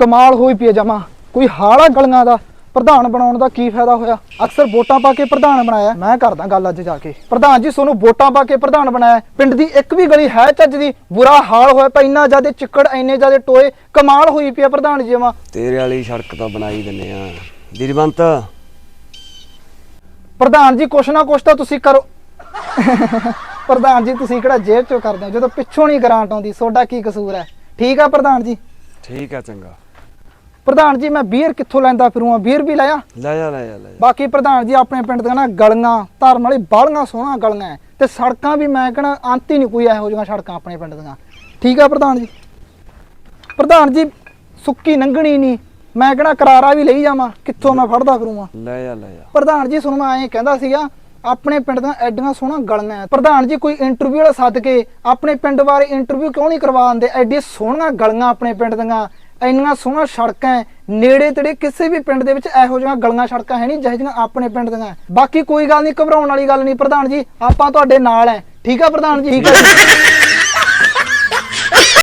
ਕਮਾਲ ਹੋਈ ਪਈ ਜਮਾ। ਕੋਈ ਹਾਲਾ ਗਲੀਆਂ ਦਾ? ਪ੍ਰਧਾਨ ਬਣਾਉਣ ਦਾ ਕੀ ਫਾਇਦਾ ਹੋਇਆ? ਅਕਸਰ ਵੋਟਾਂ ਪਾ ਕੇ ਪ੍ਰਧਾਨ ਬਣਾਇਆ। ਮੈਂ ਕਰਦਾ ਗੱਲ ਅੱਜ ਜਾ ਕੇ। ਪ੍ਰਧਾਨ ਜੀ ਤੁਹਾਨੂੰ ਵੋਟਾਂ ਪਾ ਕੇ ਪ੍ਰਧਾਨ ਬਣਾਇਆ। ਪਿੰਡ ਦੀ ਇੱਕ ਵੀ ਗਲੀ ਹੈ ਚੱਜ ਦੀ। ਬੁਰਾ ਹਾਲ ਹੋਇਆ ਪਿਆ। ਇੰਨਾ ਜ਼ਿਆਦਾ ਚਿੱਕੜ ਇੰਨੇ ਜ਼ਿਆਦਾ ਟੋਏ। ਕਮਾਲ ਹੋਈ ਪਈ ਆ ਪ੍ਰਧਾਨ ਜੀ ਜਮਾ। ਤੇਰੇ ਵਾਲੀ ਸੜਕ ਤਾਂ ਬਣਾਈ ਦਿੰਨੇ ਆ। ਦੀਰਵੰਤ ਪ੍ਰਧਾਨ ਜੀ ਕੁਛ ਨਾ ਕੁਛ ਤਾਂ ਤੁਸੀਂ ਕਰੋ। ਪ੍ਰਧਾਨ ਜੀ ਤੁਸੀਂ ਕਿਹੜਾ ਜੇਬ ਚੋਂ ਕਰਦੇ ਹੋ? ਜਦੋਂ ਪਿੱਛੋਂ ਨਹੀਂ ਗ੍ਰਾਂਟ ਆਉਂਦੀ ਤੁਹਾਡਾ ਕੀ ਕਸੂਰ ਹੈ? ਠੀਕ ਆ ਪ੍ਰਧਾਨ ਜੀ? ਠੀਕ ਆ ਚੰਗਾ। ਪ੍ਰਧਾਨ ਜੀ ਮੈਂ ਬੀਅਰ ਕਿੱਥੋਂ ਲੈਂਦਾ ਫਿਰੂੰਗਾ? ਬੀਅਰ ਵੀ ਲਾਇਆ? ਲੈ ਜਾ ਲੈ ਜਾ ਲੈ ਜਾ। ਬਾਕੀ ਪ੍ਰਧਾਨ ਜੀ ਆਪਣੇ ਪਿੰਡ ਦੀਆਂ ਨਾ ਗਲੀਆਂ ਧਰਮ ਵਾਲੀ ਬਾਲੀਆਂ ਸੋਹਣਾ ਗਲੀਆਂ ਤੇ ਸੜਕਾਂ ਵੀ ਮੈਂ ਕਹਣਾ ਅੰਤ ਹੀ ਨਹੀਂ ਕੋਈ ਇਹੋ ਜਿਹੀਆਂ ਸੜਕਾਂ ਆਪਣੇ ਪਿੰਡ ਦੀਆਂ। ਠੀਕ ਆ ਪ੍ਰਧਾਨ ਜੀ? ਪ੍ਰਧਾਨ ਜੀ ਸੁੱਕੀ ਲੰਘਣੀ ਨਹੀਂ। ਮੈਂ ਕਹਣਾ ਕਰਾਰਾ ਵੀ ਲਈ ਜਾਵਾਂ ਕਿੱਥੋਂ ਮੈਂ ਫੜਦਾ ਫਿਰੂੰਗਾ? ਲੈ ਜਾ ਲੈ ਜਾ। ਪ੍ਰਧਾਨ ਜੀ ਤੁਹਾਨੂੰ ਮੈਂ ਐਂ ਕਹਿੰਦਾ ਸੀਗਾ ਆਪਣੇ ਪਿੰਡ ਦੀਆਂ ਐਡੀਆਂ ਸੋਹਣਾ ਗਲੀਆਂ। ਪ੍ਰਧਾਨ ਜੀ ਕੋਈ ਇੰਟਰਵਿਊ ਵਾਲਾ ਸੱਦ ਕੇ ਆਪਣੇ ਪਿੰਡ ਬਾਰੇ ਇੰਟਰਵਿਊ ਕਿਉਂ ਨਹੀਂ ਕਰਵਾ ਦਿੰਦੇ ਐਡੀਆਂ ਸੋਹਣੀਆਂ ਗਲੀਆਂ ਆਪਣੇ ਪਿੰਡ ਦੀਆਂ। ਇੰਨੀਆਂ ਸੋਹਣੀਆਂ ਸੜਕਾਂ ਹੈ। ਨੇੜੇ ਤੇੜੇ ਕਿਸੇ ਵੀ ਪਿੰਡ ਦੇ ਵਿੱਚ ਇਹੋ ਜਿਹੀਆਂ ਗਲੀਆਂ ਸੜਕਾਂ ਹੈ ਨਹੀਂ, ਜਿਹੋ ਜਿਹੀਆਂ ਆਪਣੇ ਪਿੰਡ ਦੀਆਂ ਬਾਕੀ ਕੋਈ ਗੱਲ ਨਹੀਂ, ਘਬਰਾਉਣ ਵਾਲੀ ਗੱਲ ਨਹੀਂ। ਪ੍ਰਧਾਨ ਜੀ, ਆਪਾਂ ਤੁਹਾਡੇ ਨਾਲ ਹੈ ਠੀਕ ਆ ਪ੍ਰਧਾਨ ਜੀ? ਠੀਕ ਆ ਜੀ।